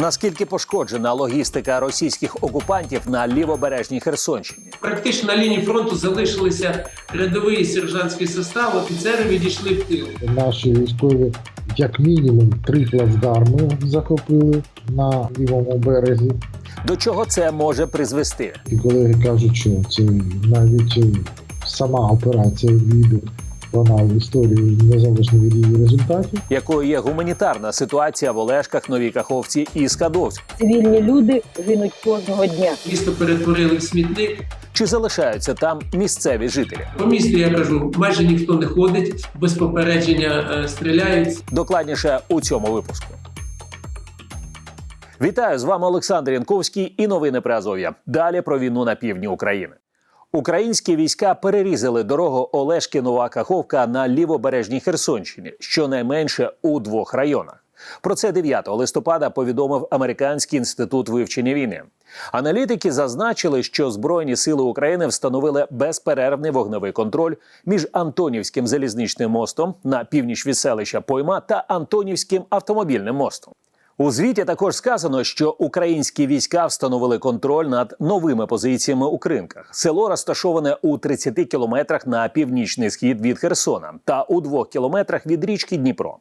Наскільки пошкоджена логістика російських окупантів на лівобережній Херсонщині? Практично на лінії фронту залишилися рядовий сержантський состав, офіцери відійшли в тил. Наші військові як мінімум три плацдарми захопили на лівому березі. До чого це може призвести? І колеги кажуть, що це навіть сама операція війде вона в історію незалежно від її результатів. Якою є гуманітарна ситуація в Олешках, Новій Каховці і Скадовську? Цивільні люди гинуть кожного дня. Місто перетворили в смітник. Чи залишаються там місцеві жителі? По місту я кажу, майже ніхто не ходить, без попередження е, стріляють. Докладніше у цьому випуску. Вітаю з вами Олександр Янковський і новини Азов'я. Далі про війну на півдні України. Українські війська перерізали дорогу Олешки Нова Каховка на лівобережній Херсонщині, щонайменше у двох районах. Про це 9 листопада повідомив Американський інститут вивчення війни. Аналітики зазначили, що Збройні сили України встановили безперервний вогневий контроль між Антонівським залізничним мостом на північ від селища Пойма та Антонівським автомобільним мостом. У звіті також сказано, що українські війська встановили контроль над новими позиціями у Кринках. Село розташоване у 30 кілометрах на північний схід від Херсона та у двох кілометрах від річки Дніпро.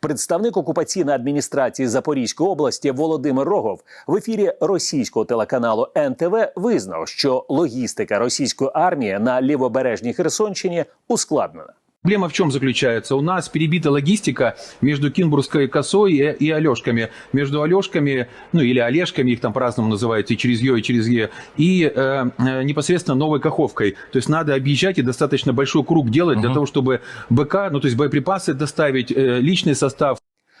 Представник окупаційної адміністрації Запорізької області Володимир Рогов в ефірі російського телеканалу НТВ визнав, що логістика російської армії на лівобережній Херсонщині ускладнена. Проблема в чем заключается? У нас перебита логистика между Кинбургской косой и, и Алешками. Между Алешками, ну или Олежками, их там по-разному называют, и через Е, и через Е, и э, э, непосредственно Новой Каховкой. То есть надо объезжать и достаточно большой круг делать для того, чтобы БК, ну то есть боеприпасы доставить, э, личный состав,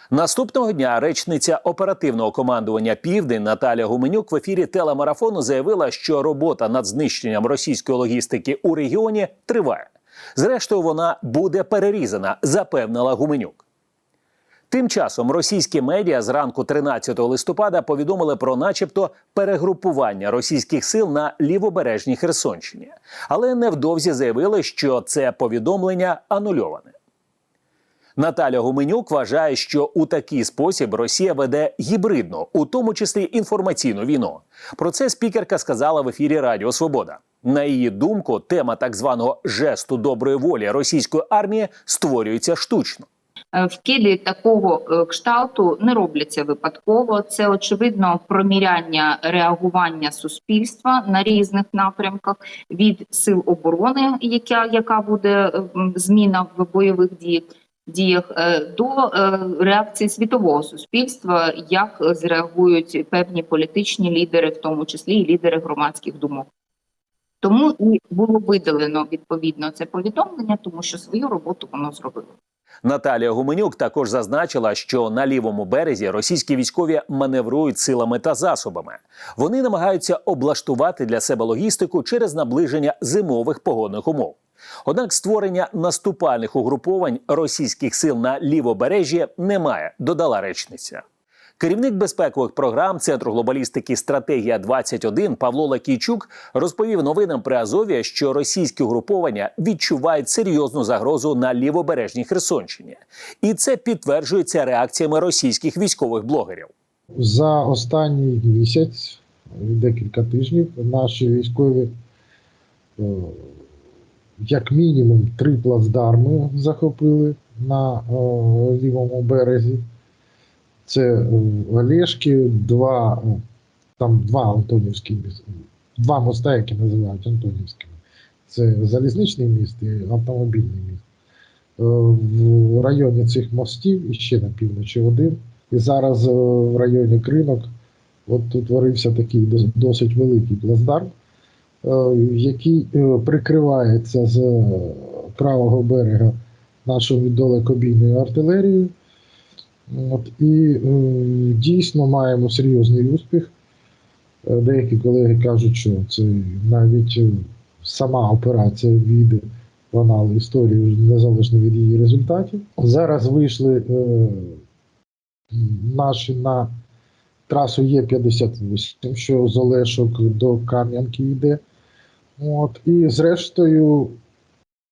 Наступного дня речниця оперативного командування Південь Наталя Гуменюк в ефірі телемарафону заявила, що робота над знищенням російської логістики у регіоні триває. Зрештою, вона буде перерізана, запевнила Гуменюк. Тим часом російські медіа зранку 13 листопада повідомили про, начебто, перегрупування російських сил на лівобережній Херсонщині, але невдовзі заявили, що це повідомлення анульоване. Наталя Гуменюк вважає, що у такий спосіб Росія веде гібридну, у тому числі інформаційну війну. Про це спікерка сказала в ефірі Радіо Свобода. На її думку, тема так званого жесту доброї волі російської армії створюється штучно. Е, Вкиди такого е, кшталту не робляться випадково. Це очевидно проміряння реагування суспільства на різних напрямках від сил оборони, яка, яка буде е, зміна в бойових діях. Діях до реакції світового суспільства, як зреагують певні політичні лідери, в тому числі і лідери громадських думок. Тому і було видалено відповідно це повідомлення, тому що свою роботу воно зробило. Наталія Гуменюк також зазначила, що на лівому березі російські військові маневрують силами та засобами. Вони намагаються облаштувати для себе логістику через наближення зимових погодних умов. Однак створення наступальних угруповань російських сил на лівобережжі немає, додала речниця. Керівник безпекових програм Центру глобалістики Стратегія 21 Павло Лакійчук розповів новинам при Азові, що російські угруповання відчувають серйозну загрозу на лівобережній Херсонщині, і це підтверджується реакціями російських військових блогерів. За останній місяць, декілька тижнів, наші військові е, як мінімум три плацдарми захопили на е, лівому березі. Це е, Олешки, два, там два Антонівські міс- два моста, які називають Антонівськими. Це залізничний міст і автомобільний міст. Е, В районі цих мостів і ще на півночі один. І зараз е, в районі Кринок от утворився такий досить великий плацдарм, який прикривається з правого берега нашою далекобійною артилерією. От, і е, дійсно маємо серйозний успіх. Е, Деякі колеги кажуть, що це навіть е, сама операція війде в анал історії незалежно від її результатів. Зараз вийшли наші на трасу Є58, що з Олешок до Кам'янки йде. От, і зрештою,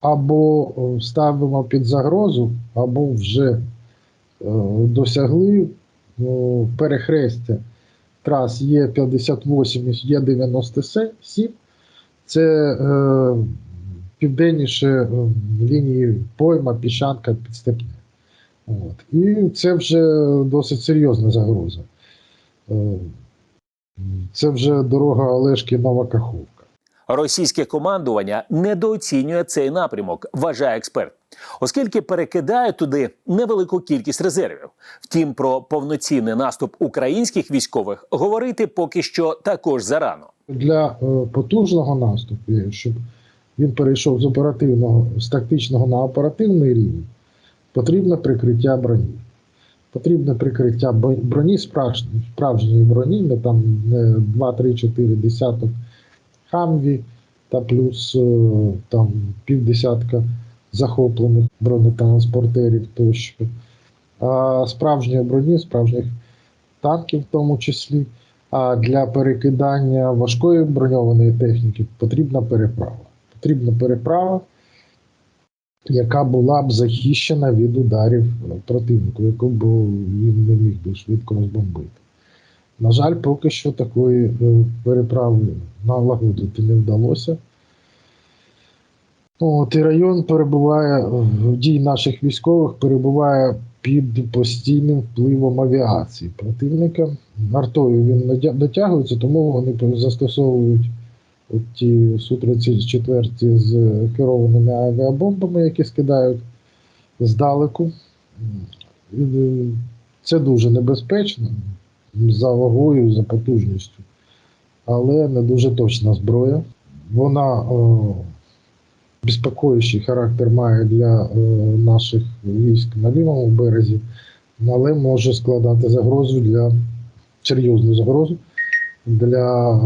або ставимо під загрозу, або вже досягли ну, перехрестя трас Є58 і Є97. Це е, південніше е, лінії пойма, піщанка, підстепне. От. І це вже досить серйозна загроза. Е, Це вже дорога Олешки Нова Каховка. Російське командування недооцінює цей напрямок, вважає експерт, оскільки перекидає туди невелику кількість резервів. Втім, про повноцінний наступ українських військових говорити поки що також зарано. Для е, потужного наступу, щоб він перейшов з оперативного, з тактичного на оперативний рівень, потрібне прикриття броні. Потрібне прикриття броні, справжньої, броні, не там 2, 3, 4 десяток хамві та плюс е, там півдесятка захоплених бронетранспортерів тощо. А справжньої броні, справжніх танків в тому числі. А для перекидання важкої броньованої техніки потрібна переправа. Потрібна переправа, яка була б захищена від ударів противнику, яку б він не міг би швидко розбомбити. На жаль, поки що такої е, переправи налагодити не вдалося. От, і район перебуває дій наших військових перебуває під постійним впливом авіації противника. Артою він дотягується, тому вони застосовують от ті Су-34 з керованими авіабомбами, які скидають здалеку. Е, Це дуже небезпечно за вагою, за потужністю, але не дуже точна зброя. Вона о, безпекуючий характер має для е, наших військ на лівому березі, але може складати загрозу для серйозну загрозу для е,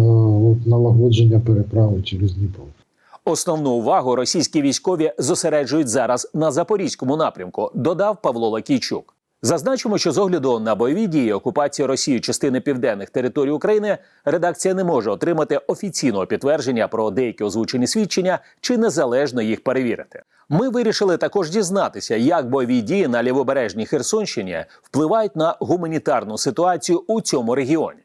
от, налагодження переправи через Дніпро. Основну увагу російські військові зосереджують зараз на запорізькому напрямку, додав Павло Лакійчук. Зазначимо, що з огляду на бойові дії окупації Росії частини південних територій України редакція не може отримати офіційного підтвердження про деякі озвучені свідчення чи незалежно їх перевірити. Ми вирішили також дізнатися, як бойові дії на лівобережній Херсонщині впливають на гуманітарну ситуацію у цьому регіоні.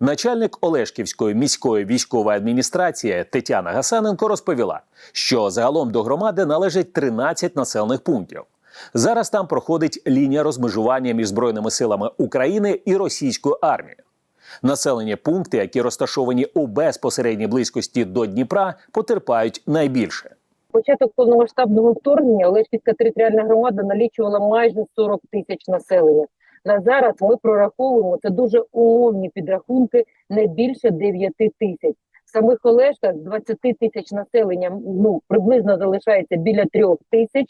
Начальник Олешківської міської військової адміністрації Тетяна Гасаненко розповіла, що загалом до громади належить 13 населених пунктів. Зараз там проходить лінія розмежування між збройними силами України і російською армією. Населені пункти, які розташовані у безпосередній близькості до Дніпра, потерпають найбільше. Початок повномасштабного вторгнення Олешківська територіальна громада налічувала майже 40 тисяч населення. На зараз ми прораховуємо це дуже умовні підрахунки, не більше 9 тисяч. В самих Олешках з 20 тисяч населення ну приблизно залишається біля 3 тисяч,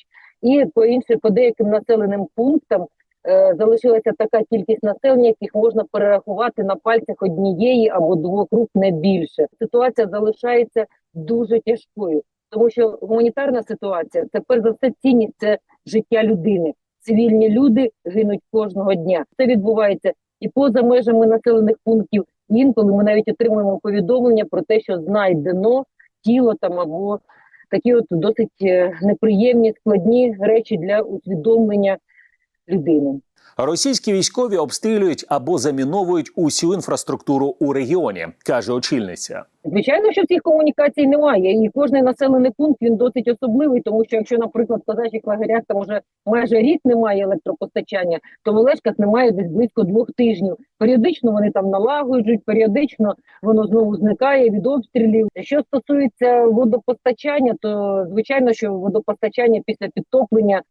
і по іншим по деяким населеним пунктам е, залишилася така кількість населення, яких можна перерахувати на пальцях однієї або двох рук не більше. Ситуація залишається дуже тяжкою, тому що гуманітарна ситуація це перш за все цінність це життя людини. Цивільні люди гинуть кожного дня. Це відбувається і поза межами населених пунктів. Інколи ми навіть отримуємо повідомлення про те, що знайдено тіло там або такі от досить е, неприємні складні речі для усвідомлення людини. Російські військові обстрілюють або заміновують усю інфраструктуру у регіоні, каже очільниця. Звичайно, що цих комунікацій немає, і кожний населений пункт він досить особливий, тому що якщо, наприклад, в казачих лагерях там уже майже рік немає електропостачання, то в Олешках немає десь близько двох тижнів. Періодично вони там налагоджують, періодично воно знову зникає від обстрілів. Що стосується водопостачання, то звичайно, що водопостачання після підтоплення.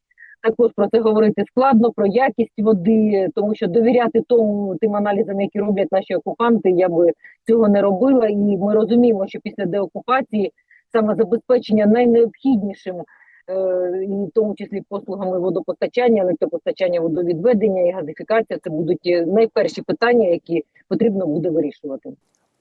Також про це говорити складно, про якість води, тому що довіряти тому тим аналізам, які роблять наші окупанти, я би цього не робила. І ми розуміємо, що після деокупації саме забезпечення найнеобхіднішим, е, і в тому числі послугами водопостачання, електропостачання, водовідведення і газифікація, це будуть е, найперші питання, які потрібно буде вирішувати.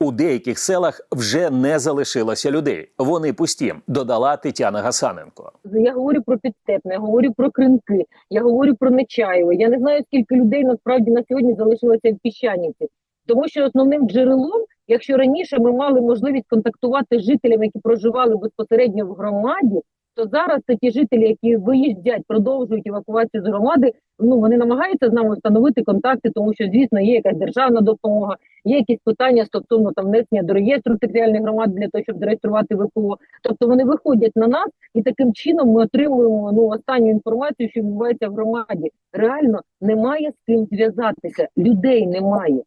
У деяких селах вже не залишилося людей. Вони пусті, додала Тетяна Гасаненко. Я говорю про підстепне, я говорю про кринки, я говорю про Нечаєво. Я не знаю, скільки людей насправді на сьогодні залишилося в Піщанівці. Тому що основним джерелом, якщо раніше ми мали можливість контактувати з жителями, які проживали безпосередньо в громаді, То зараз такі жителі, які виїздять, продовжують евакуацію з громади. Ну вони намагаються з нами встановити контакти, тому що звісно є якась державна допомога, є якісь питання стосовно там внесення до реєстру територіальних громад для того, щоб зареєструвати ВПО. Тобто вони виходять на нас, і таким чином ми отримуємо ну останню інформацію, що відбувається в громаді. Реально немає з ким зв'язатися, людей немає.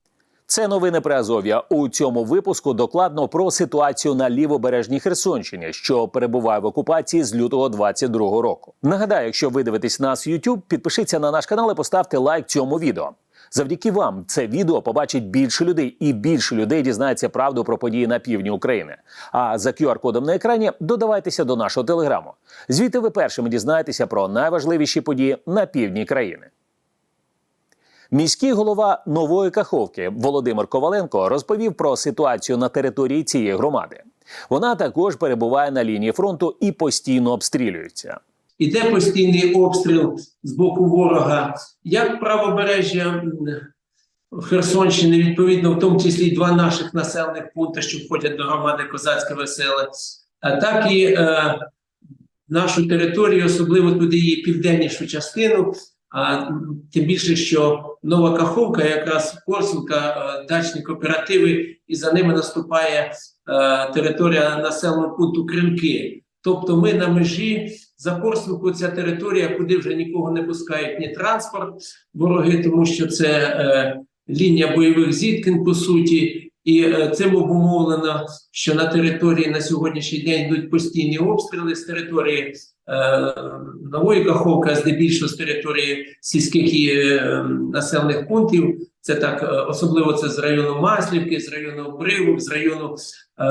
Це новини при Азов'я. У цьому випуску докладно про ситуацію на лівобережній Херсонщині, що перебуває в окупації з лютого 22-го року. Нагадаю, якщо ви дивитесь нас в YouTube, підпишіться на наш канал і поставте лайк цьому відео. Завдяки вам це відео побачить більше людей, і більше людей дізнається правду про події на півдні України. А за QR-кодом на екрані додавайтеся до нашого телеграму. Звідти ви першими дізнаєтеся про найважливіші події на півдні країни. Міський голова нової Каховки Володимир Коваленко розповів про ситуацію на території цієї громади. Вона також перебуває на лінії фронту і постійно обстрілюється. Іде постійний обстріл з боку ворога, як правобережжя Херсонщини, відповідно, в тому числі два наших населених пункти, що входять до громади Козацьке Веселе, так і е, нашу територію, особливо туди її південнішу частину. А тим більше, що Нова Каховка, якраз Корсунка, е, дачні кооперативи, і за ними наступає е, територія населеного пункту Кримки. Тобто ми на межі за Корсунку ця територія, куди вже нікого не пускають ні транспорт, вороги, тому що це е, лінія бойових зіткнень, по суті, і е, цим обумовлено, що на території на сьогоднішній день йдуть постійні обстріли з території е, Нової Каховки, а здебільшого з території сільських і е, населених пунктів. Це так, е, особливо це з району Маслівки, з району Обриву, з району е,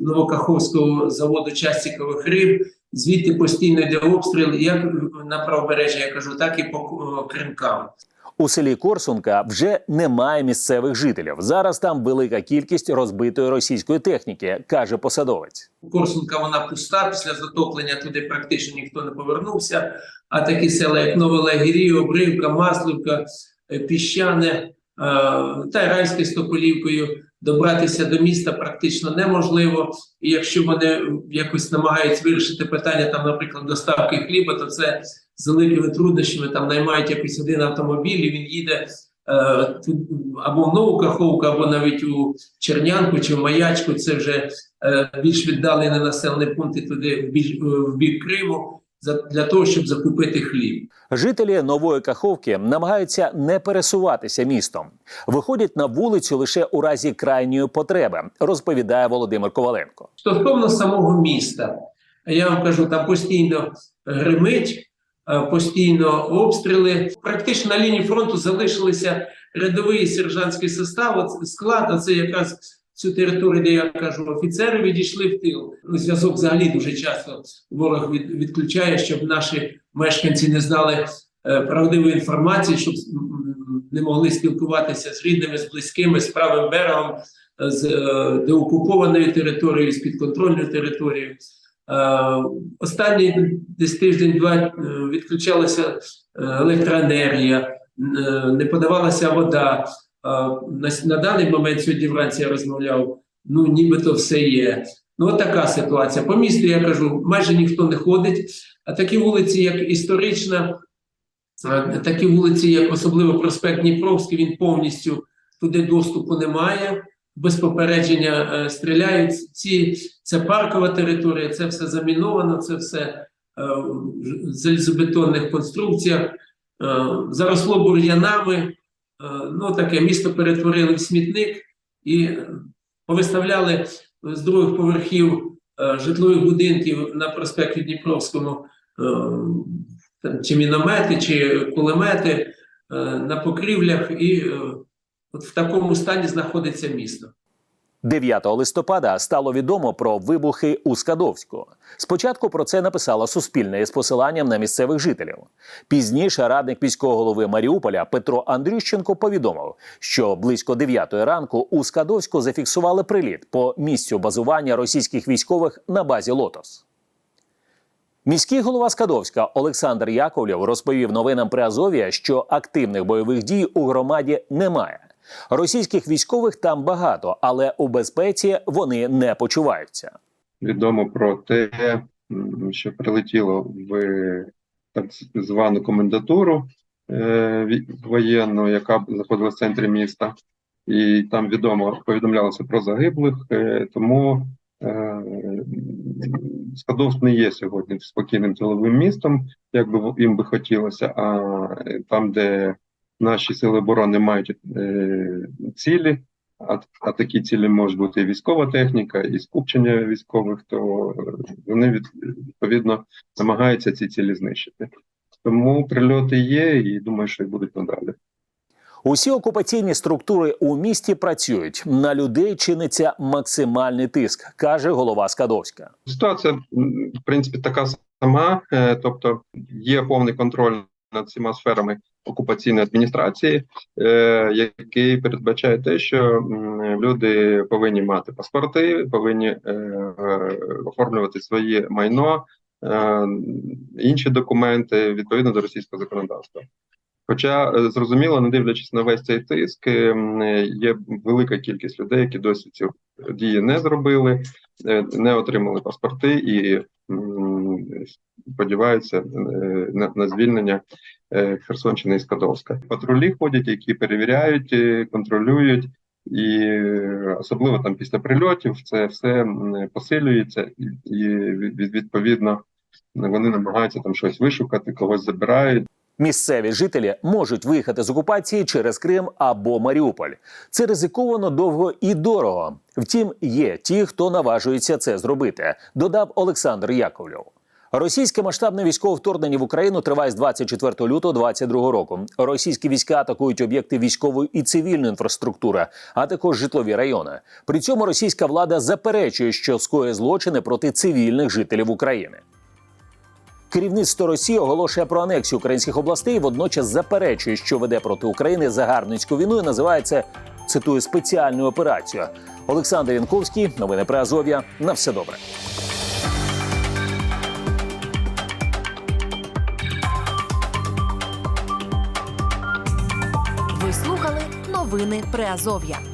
Новокаховського заводу Частікових риб. Звідти постійно йде обстріл, як на правобережжі, я кажу, так і по е, Кримкам. У селі Корсунка вже немає місцевих жителів. Зараз там велика кількість розбитої російської техніки, каже посадовець. Корсунка вона пуста, після затоплення туди практично ніхто не повернувся. А такі села, як Новолагірі, Обривка, Маслівка, е, Піщане е, та Райське з Тополівкою добратися до міста практично неможливо. І якщо вони якось намагаються вирішити питання, там, наприклад, доставки хліба, то це з великими труднощами там наймають якийсь один автомобіль, і він їде. е, тут Або в Нову Каховку, або навіть у Чернянку чи в Маячку, це вже е, більш віддалені населені пункти туди в більш в бік Криму за для того, щоб закупити хліб. Жителі нової Каховки намагаються не пересуватися містом, виходять на вулицю лише у разі крайньої потреби, розповідає Володимир Коваленко. Стосовно самого міста, я вам кажу, там постійно гримить, е, постійно обстріли. Практично на лінії фронту залишилися рядовий сержантський состав, склад, а це якраз цю територію, де я кажу, офіцери відійшли в тил. Ну, зв'язок взагалі дуже часто ворог від, відключає, щоб наші мешканці не знали е, правдивої інформації, щоб не могли спілкуватися з рідними, з близькими, з правим берегом, е, з е, деокупованою територією, з підконтрольною територією. Е, Останні десь тиждень-два е, відключалася е, електроенергія, не подавалася вода. На, даний момент сьогодні вранці я розмовляв, ну нібито все є. Ну, от така ситуація. По місту я кажу, майже ніхто не ходить. А такі вулиці, як історична, такі вулиці, як особливо проспект Дніпровський, він повністю туди доступу немає. Без попередження е, стріляють. Ці це паркова територія, це все заміновано, це все е, в залізобетонних конструкціях, е, заросло бур'янами. Ну таке місто перетворили в смітник і повиставляли з других поверхів житлових будинків на проспекті Дніпровському там, чи міномети, чи кулемети на покрівлях, і от в такому стані знаходиться місто. 9 листопада стало відомо про вибухи у Скадовську. Спочатку про це написала Суспільне із посиланням на місцевих жителів. Пізніше радник міського голови Маріуполя Петро Андрющенко повідомив, що близько 9 ранку у Скадовську зафіксували приліт по місцю базування російських військових на базі Лотос. Міський голова Скадовська Олександр Яковлєв розповів новинам при Азов'я, що активних бойових дій у громаді немає. Російських військових там багато, але у безпеці вони не почуваються. відомо про те, що прилетіло в так звану комендатуру е, воєнну, яка знаходилася в центрі міста, і там відомо повідомлялося про загиблих, е, тому е, Скадовськ не є сьогодні спокійним тиловим містом, як би їм би хотілося, а е, там, де наші сили оборони мають е, цілі, а, а такі цілі можуть бути і військова техніка, і скупчення військових, то е, вони від, відповідно намагаються ці цілі знищити. Тому прильоти є, і думаю, що і будуть надалі. Усі окупаційні структури у місті працюють. На людей чиниться максимальний тиск, каже голова Скадовська. Ситуація, в принципі, така сама, е, тобто є повний контроль над всіма сферами окупаційної адміністрації, е, який передбачає те, що люди повинні мати паспорти, повинні е, е, оформлювати своє майно, інші документи відповідно до російського законодавства. Хоча зрозуміло, не дивлячись на весь цей тиск, є велика кількість людей, які досі ці дії не зробили, не отримали паспорти і сподіваються на, звільнення Херсонщини і Скадовська. Патрулі ходять, які перевіряють, е, контролюють, і е, особливо там після прильотів це все посилюється, і відповідно вони намагаються там щось вишукати, когось забирають. Місцеві жителі можуть виїхати з окупації через Крим або Маріуполь. Це ризиковано довго і дорого. Втім, є ті, хто наважується це зробити, додав Олександр Яковлєв. Російське масштабне військове вторгнення в Україну триває з 24 лютого 2022 року. Російські війська атакують об'єкти військової і цивільної інфраструктури, а також житлові райони. При цьому російська влада заперечує, що скоює злочини проти цивільних жителів України. Керівництво Росії оголошує про анексію українських областей, водночас заперечує, що веде проти України загарбницьку війну і називає це цитую спеціальною операцією. Олександр Янковський, новини про Азов'я. На все добре. Новини Приазов'я.